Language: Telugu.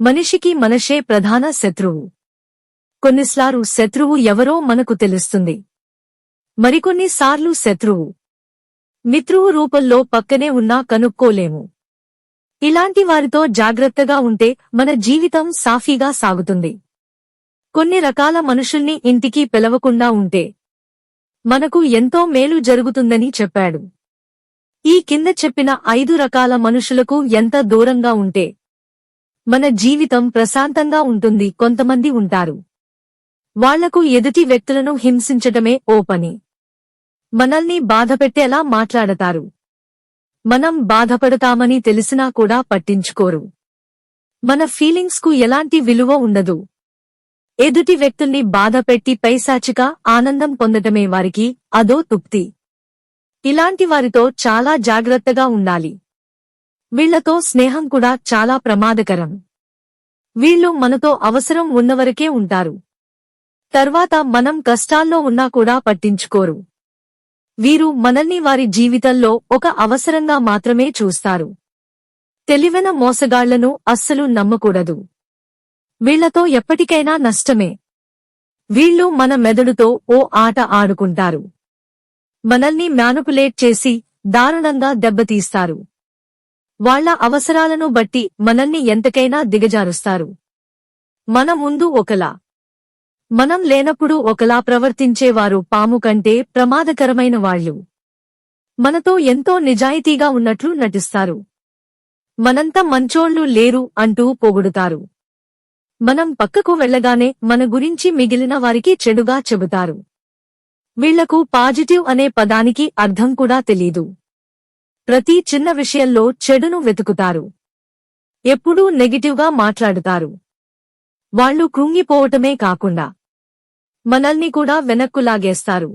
మనిషికి మనషే ప్రధాన శత్రువు. కొన్నిసార్లు శత్రువు ఎవరో మనకు తెలుస్తుంది. మరికొన్నిసార్లు శత్రువు. మిత్రువు రూపంలో పక్కనే ఉన్నా కనుక్కోలేము. ఇలాంటి వారితో జాగ్రత్తగా ఉంటే మన జీవితం సాఫీగా సాగుతుంది. కొన్ని రకాల మనుషుల్ని ఇంటికి పిలవకుండా ఉంటే మనకు ఎంతో మేలు జరుగుతుందని చెప్పాడు. ఈ కింద చెప్పిన ఐదు రకాల మనుషులకు ఎంత దూరంగా ఉంటే మన జీవితం ప్రశాంతంగా ఉంటుంది కొంతమంది ఉంటారు. వాళ్ళకు ఎదుటి వ్యక్తులను హింసించటమే ఓ పని. మనల్ని బాధపెట్టేలా మాట్లాడతారు. మనం బాధపడతామని తెలిసినా కూడా పట్టించుకోరు. మన ఫీలింగ్స్కు ఎలాంటి విలువ ఉండదు. ఎదుటి వ్యక్తుల్ని బాధపెట్టి పైశాచిక ఆనందం పొందటమే వారికి అదో తుప్తి. ఇలాంటి వారితో చాలా జాగ్రత్తగా ఉండాలి. వీళ్ళతో స్నేహం కూడా చాలా ప్రమాదకరం. వీళ్ళు మనతో అవసరం ఉన్నవరకే ఉంటారు. తర్వాత మనం కష్టాల్లో ఉన్నా కూడా పట్టించుకోరు. వీరు మనల్ని వారి జీవితంలో ఒక అవసరంగా మాత్రమే చూస్తారు. తెలివైన మోసగాళ్ళను అస్సలు నమ్మకూడదు. వీళ్ళతో ఎప్పటికైనా నష్టమే. వీళ్ళు మన మెదడుతో ఓ ఆట ఆడుకుంటారు. మనల్ని మ్యానుపులేట్ చేసి దారుణంగా దెబ్బతీస్తారు. వాళ్ళ అవసరాలను బట్టి మనల్ని ఎంతకైనా దిగజారుస్తారు. మన ముందు ఒకలా. మనం లేనప్పుడు ఒకలా ప్రవర్తించేవారు పాము కంటే ప్రమాదకరమైన వాళ్ళు. మనతో ఎంతో నిజాయితీగా ఉన్నట్లు నటిస్తారు. మనంత మంచోళ్ళు లేరు అంటూ పొగుడుతారు. మనం పక్కకు వెళ్ళగానే మన గురించి మిగిలిన వారికి చెడుగా చెబుతారు. వీళ్ళకు పాజిటివ్ అనే పదానికి అర్థం కూడా తెలీదు. ప్రతి చిన్న విషయంలో చెడును వెతుకుతారు. ఎప్పుడూ నెగిటివ్గా మాట్లాడుతారు. వాళ్ళు కృంగిపోవటమే కాకుండా మనల్ని కూడా వెనక్కు లాగేస్తారు.